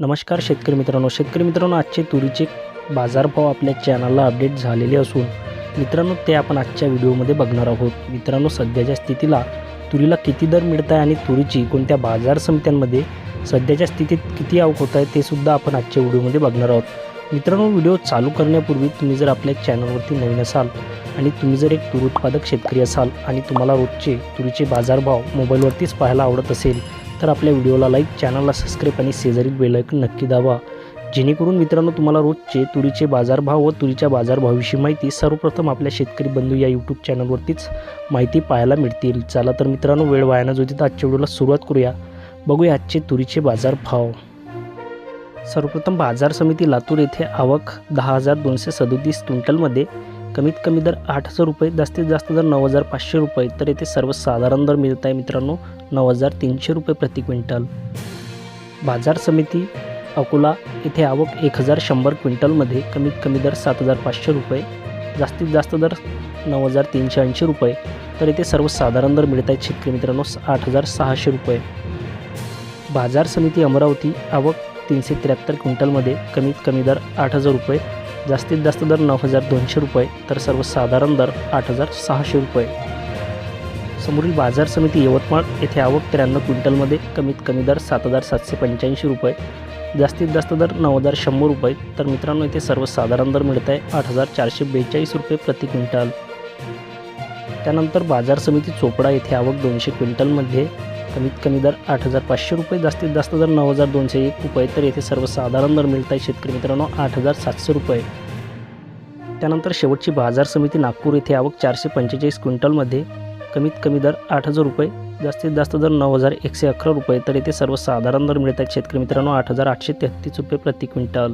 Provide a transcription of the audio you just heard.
नमस्कार शेतकरी मित्रांनो. शेतकरी मित्रांनो आजचे तुरीचे बाजारभाव आपल्या चॅनलला अपडेट झालेले असून मित्रांनो ते आपण आजच्या व्हिडिओमध्ये बघणार आहोत. मित्रांनो सध्याच्या स्थितीला तुरीला किती दर मिळत आहे आणि तुरीची कोणत्या बाजार समित्यांमध्ये सध्याच्या स्थितीत किती आवक होत आहे ते सुद्धा आपण आजच्या व्हिडिओमध्ये बघणार आहोत. मित्रांनो व्हिडिओ चालू करण्यापूर्वी तुम्ही जर आपल्या चॅनलवरती नवीन असाल आणि तुम्ही जर एक तूर उत्पादक शेतकरी असाल आणि तुम्हाला रोजचे तुरीचे बाजारभाव मोबाईलवरतीच पाहायला आवडत असेल तर आपल्या व्हिडिओला लाईक चॅनलला सबस्क्राईब आणि शेजारील बेलायकन नक्की दाबा. जेणेकरून मित्रांनो तुम्हाला रोजचे तुरीचे बाजारभाव व तुरीच्या बाजारभावाविषयी माहिती सर्वप्रथम आपल्या शेतकरी बंधू या यूट्यूब चॅनलवरतीच माहिती पाहायला मिळतील. चला तर मित्रांनो वेळ वायानं जो जोती तर आजच्या व्हिडिओला सुरुवात करूया. बघूया आजचे तुरीचे बाजारभाव. सर्वप्रथम बाजार समिती लातूर येथे आवक दहा हजार दोनशे सदोतीस क्विंटलमध्ये कमीत कमी दर आठ हजार रुपये जास्तीत जास्त दर नऊ हजार पाचशे रुपये. तर येथे सर्वसाधारण दर मिळत आहे मित्रांनो नऊ हजार तीनशे रुपये प्रति क्विंटल. बाजार समिती अकोला येथे आवक एक हजार शंभर क्विंटलमध्ये कमीत कमी दर सात हजार पाचशे रुपये जास्तीत जास्त दर नऊ हजार तीनशे ऐंशी रुपये. तर येथे सर्वसाधारण दर मिळत आहेत शेतकरी मित्रांनो आठ हजार सहाशे रुपये. बाजार समिती अमरावती आवक तीनशे त्र्याहत्तर क्विंटलमध्ये कमीत कमी दर आठ हजार रुपये जास्तीत जास्त दर नऊ हजार दोनशे रुपये तर सर्वसाधारण दर आठ हजार सहाशे रुपये. समोरील बाजार समिती यवतमाळ येथे आवक त्र्याण्णव क्विंटलमध्ये कमीत कमी दर सात हजार सातशे पंच्याऐंशी रुपये जास्तीत जास्त दर नऊ हजार शंभर रुपये तर मित्रांनो येथे सर्वसाधारण दर मिळत आहे आठ हजार चारशे बेचाळीस रुपये प्रति क्विंटल. त्यानंतर बाजार समिती चोपडा येथे आवक दोनशे क्विंटलमध्ये कमीत कमी दर आठ हजार पाचशे रुपये जास्तीत जास्त दर नऊ हजार दोनशे एक रुपये. तर येथे सर्वसाधारण दर मिळत आहे शेतकरी मित्रांनो आठ हजार सातशे रुपये. त्यानंतर शेवटची बाजार समिती नागपूर येथे आवक चारशे पंचेचाळीस क्विंटलमध्ये कमीत कमी दर आठ हजार रुपये जास्तीत जास्त दर नऊ हजार एकशे अकरा रुपये. तर येथे सर्वसाधारण दर मिळत आहेत शेतकरी मित्रांनो आठ हजार आठशे तेहतीस रुपये प्रति क्विंटल.